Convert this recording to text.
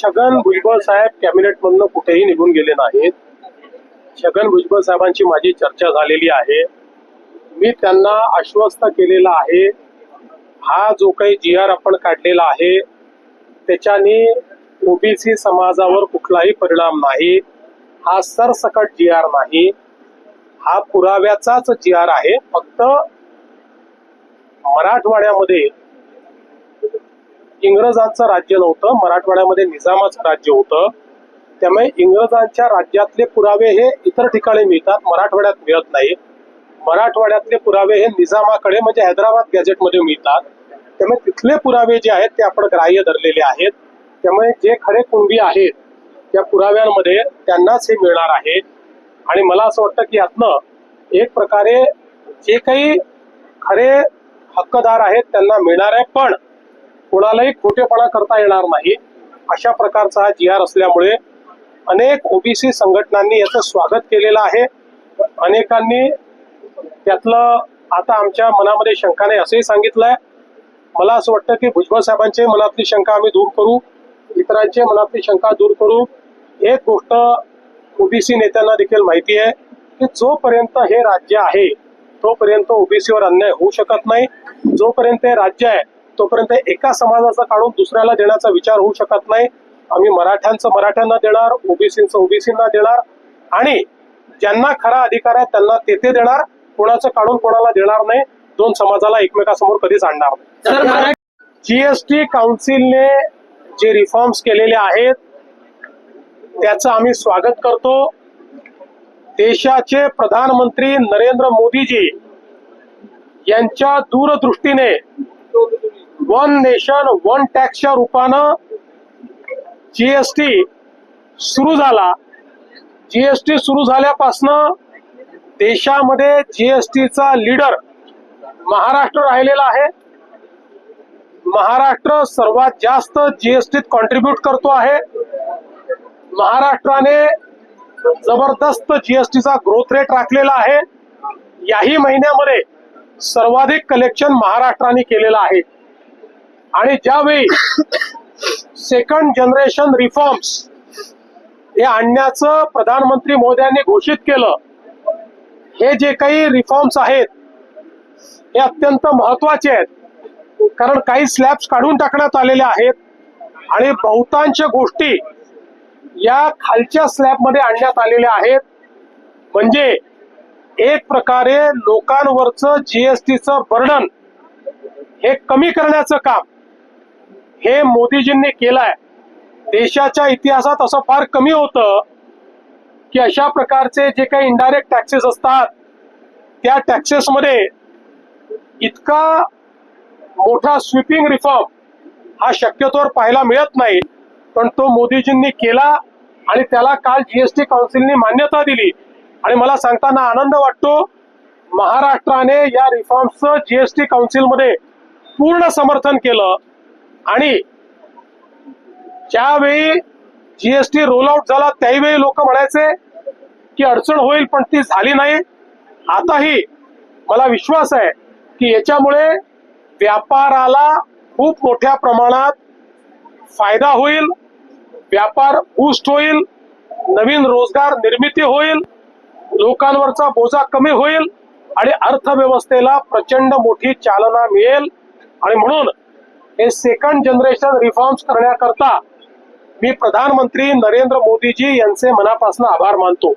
छगन भुजबळ साहेब कॅबिनेटमधनं कुठेही निघून गेले नाहीत. छगन भुजबळ साहेबांची माझी चर्चा झालेली आहे. मी त्यांना आश्वस्त केलेलं आहे. हा जो काही जी आर आपण काढलेला आहे त्याच्याने ओबीसी समाजावर कुठलाही परिणाम नाही. हा सरसकट जी आर नाही. हा पुराव्याचाच जी आर आहे. फक्त मराठवाड्यामध्ये इंग्रजांचं राज्य नव्हतं मराठवाड्यामध्ये निजामाचं राज्य होतं. त्यामुळे इंग्रजांच्या राज्यातले पुरावे हे इतर ठिकाणी मिळतात मराठवाड्यात मिळत नाही मराठवाड्यातले पुरावे हे निजामाकडे म्हणजे हैदराबाद गॅझेटमध्ये मिळतात. त्यामुळे तिथले पुरावे जे आहेत ते आपण ग्राह्य धरलेले आहेत. त्यामुळे जे खरे कुणबी आहेत त्या पुराव्यांमध्ये त्यांनाच हे मिळणार आहे. आणि मला असं वाटतं की यातनं एक प्रकारे जे काही खरे हक्कदार आहेत त्यांना मिळणार आहे पण कोणालाही खोटेपणा करता येणार नाही. अशा प्रकारचा हा जी आर असल्यामुळे अनेक ओबीसी संघटनांनी याचं स्वागत केलेलं आहे. अनेकांनी त्यातलं आता आमच्या मनामध्ये शंका नाही असंही सांगितलंय. मला असं वाटतं की भुजबळ साहेबांची मनातली शंका आम्ही दूर करू इतरांची मनातली शंका दूर करू. एक गोष्ट ओबीसी नेत्यांना देखील माहिती आहे की जोपर्यंत हे राज्य आहे तोपर्यंत ओबीसीवर अन्याय होऊ शकत नाही. जोपर्यंत हे राज्य आहे तोपर्यंत एका समाजाचा काढून दुसऱ्याला देण्याचा विचार होऊ शकत नाही. आम्ही मराठ्यांचं मराठ्यांना देणार ओबीसीचं ओबीसींना देणार आणि ज्यांना खरा अधिकार आहे त्यांना तेथे देणार. कोणाचं काढून कोणाला देणार नाही दोन समाजाला एकमेकासमोर कधीच आणणार नाही. जीएसटी काउन्सिलने जे रिफॉर्म्स केलेले आहेत त्याचं आम्ही स्वागत करतो. देशाचे प्रधानमंत्री नरेंद्र मोदीजी यांच्या दूरदृष्टीने वन नेशन वन टॅक्सच्या रूपानं जीएसटी सुरू झाला. जीएसटी सुरू झाल्यापासनं देशामध्ये जीएसटीचा लीडर महाराष्ट्र राहिलेला आहे. महाराष्ट्र सर्वात जास्त जीएसटीत कॉन्ट्रीब्युट करतो आहे. महाराष्ट्राने जबरदस्त जीएसटीचा ग्रोथ रेट राखलेला आहे. याही महिन्यामध्ये सर्वाधिक कलेक्शन महाराष्ट्राने केलेलं आहे. आणि ज्यावेळी सेकंड जनरेशन रिफॉर्म्स हे आणण्याचं प्रधानमंत्री मोदयांनी घोषित केलं हे जे काही रिफॉर्म्स आहेत हे अत्यंत महत्त्वाचे आहेत. कारण काही स्लॅब्स काढून टाकण्यात आलेले आहेत आणि बहुतांश गोष्टी या खालच्या स्लॅबमध्ये आणण्यात आलेल्या आहेत. म्हणजे एक प्रकारे लोकांवरचं जीएसटीचं बर्डन हे कमी करण्याचं काम. हे मोदीजींनी केलंय. देशाच्या इतिहासात असं फार कमी होतं की अशा प्रकारचे जे काही इनडायरेक्ट टॅक्सेस असतात त्या टॅक्सेसमध्ये इतका मोठा स्वीपिंग रिफॉर्म हा शक्यतोवर पाहायला मिळत नाही. पण तो मोदीजींनी केला आणि त्याला काल जीएसटी काउन्सिलने मान्यता दिली. आणि मला सांगताना आनंद वाटतो महाराष्ट्राने या रिफॉर्मचं जीएसटी काउन्सिलमध्ये पूर्ण समर्थन केलं. आणि ज्यावेळी जीएसटी रोल आउट झाला त्यावेळी लोक म्हणायचे की अडचण होईल पण ती झाली नाही. आताही मला विश्वास आहे की याच्यामुळे व्यापाराला खूप मोठ्या प्रमाणात फायदा होईल व्यापार बूस्ट होईल नवीन रोजगार निर्मिती होईल लोकांवरचा बोजा कमी होईल आणि अर्थव्यवस्थेला प्रचंड मोठी चालना मिळेल. आणि म्हणून हे सेकंड जनरेशन रिफॉर्म्स करण्याकरता मी प्रधानमंत्री नरेंद्र मोदीजी यांचे मनापासून आभार मानतो.